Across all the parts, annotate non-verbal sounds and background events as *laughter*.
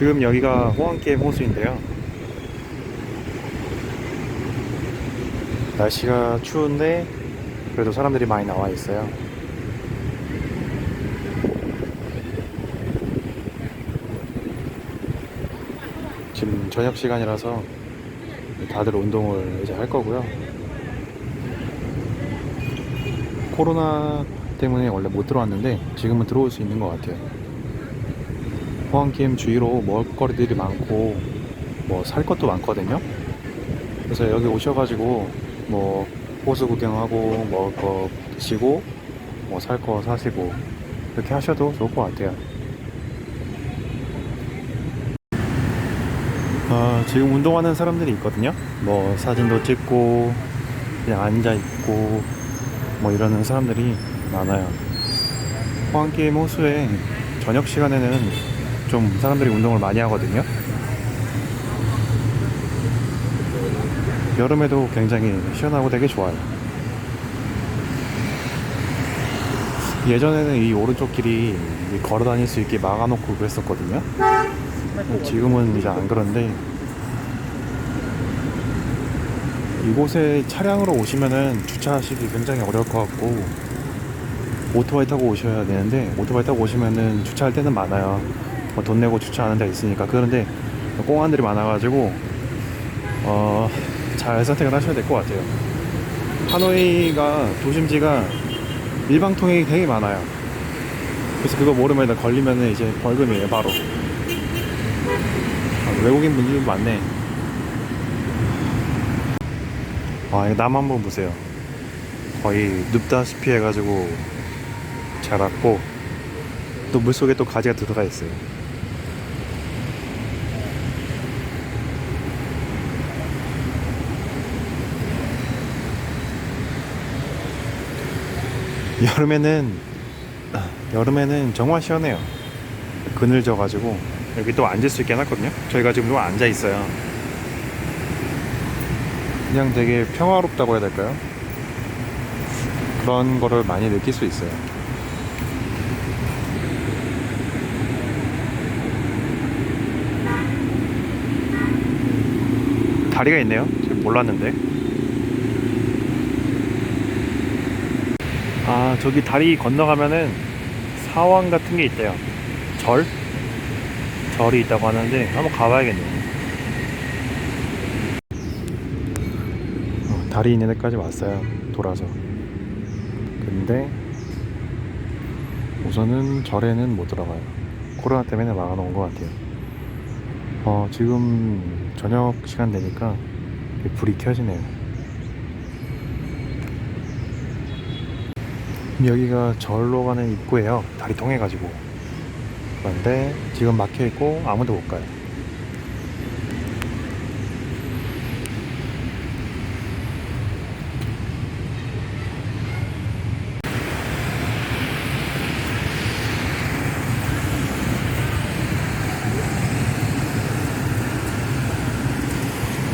지금 여기가 호황게임 호수인데요. 날씨가 추운데 그래도 사람들이 많이 나와 있어요. 지금 저녁 시간이라서 다들 운동을 이제 할 거고요. 코로나 때문에 원래 못 들어왔는데 지금은 들어올 수 있는 것 같아요. 호황게임 주위로 먹을거리들이 많고 뭐 살 것도 많거든요. 그래서 여기 오셔가지고 뭐 호수 구경하고 먹을 거 드시고 뭐 살 거 사시고 이렇게 하셔도 좋을 것 같아요. 아, 지금 운동하는 사람들이 있거든요. 뭐 사진도 찍고 그냥 앉아 있고 뭐 이러는 사람들이 많아요. 호황게임 호수에 저녁 시간에는 좀 사람들이 운동을 많이 하거든요. 여름에도 굉장히 시원하고 되게 좋아요. 예전에는 이 오른쪽 길이 걸어 다닐 수 있게 막아놓고 그랬었거든요. 지금은 이제 안 그런데 이곳에 차량으로 오시면은 주차하시기 굉장히 어려울 것 같고 오토바이 타고 오셔야 되는데 오토바이 타고 오시면은 주차할 때는 많아요. 뭐돈 내고 주차하는 데 있으니까 그런데 공안들이 많아가지고 어, 잘 선택을 하셔야 될 것 같아요. 하노이가 도심지가 일방 통행이 되게 많아요. 그래서 그거 모르면 걸리면은 이제 벌금이에요 바로. 아, 외국인 분들도 많네. 아, 이거 남 한번 보세요. 거의 눕다시피 해가지고 자랐고, 또 물속에 또 가지가 들어가 있어요. *laughs* 여름에는, 아, 여름에는 정말 시원해요. 그늘져가지고, 여기 또 앉을 수 있게 해놨거든요. 저희가 지금 또 앉아 있어요. 그냥 되게 평화롭다고 해야 될까요? 그런 거를 많이 느낄 수 있어요. 다리가 있네요. 몰랐는데. 아, 저기 다리 건너가면은 사원 같은 게 있대요. 절? 절이 있다고 하는데 한번 가봐야겠네요. 어, 다리 있는 데까지 왔어요. 돌아서. 근데 우선은 절에는 못 들어가요. 코로나 때문에 막아놓은 것 같아요. 어, 지금 저녁 시간 되니까 불이 켜지네요. 여기가 절로 가는 입구예요. 다리 통해가지고. 그런데 지금 막혀 있고 아무도 못 가요.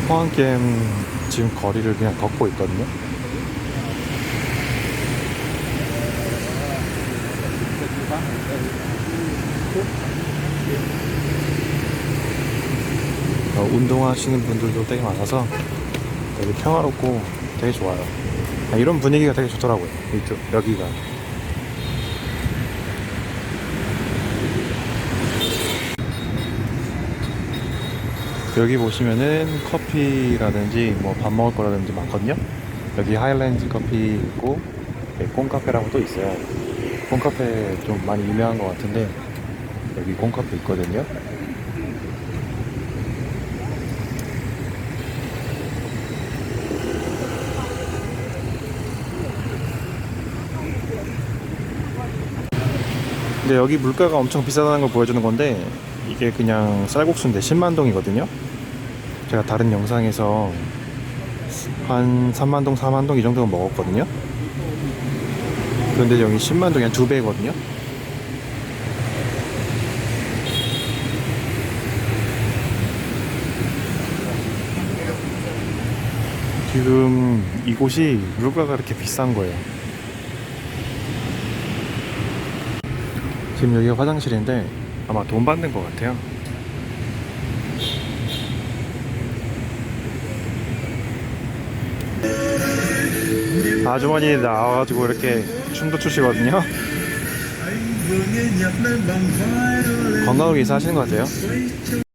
포항 게임 지금 거리를 그냥 걷고 있거든요. 어, 운동하시는 분들도 되게 많아서 되게 평화롭고 되게 좋아요. 아, 이런 분위기가 되게 좋더라고요. 이쪽, 여기가. 여기 보시면은 커피라든지 뭐 밥 먹을 거라든지 많거든요. 여기 하일랜드 커피 있고 여기 콩카페라고 또 있어요. 콩카페 좀 많이 유명한 것 같은데 여기 콩카페 있거든요. 근데 여기 물가가 엄청 비싸다는 걸 보여주는 건데 이게 그냥 쌀국수인데 10만 동이거든요. 제가 다른 영상에서 한 3만 동, 4만 동 이 정도는 먹었거든요. 그런데 여기 10만 동이 두 배거든요. 지금 이곳이 물가가 이렇게 비싼 거예요. 지금 여기가 화장실인데 아마 돈 받는 것 같아요. 아주머니 나와가지고 이렇게 춤도 추시거든요. 건강을 위해서 하시는 것 같아요.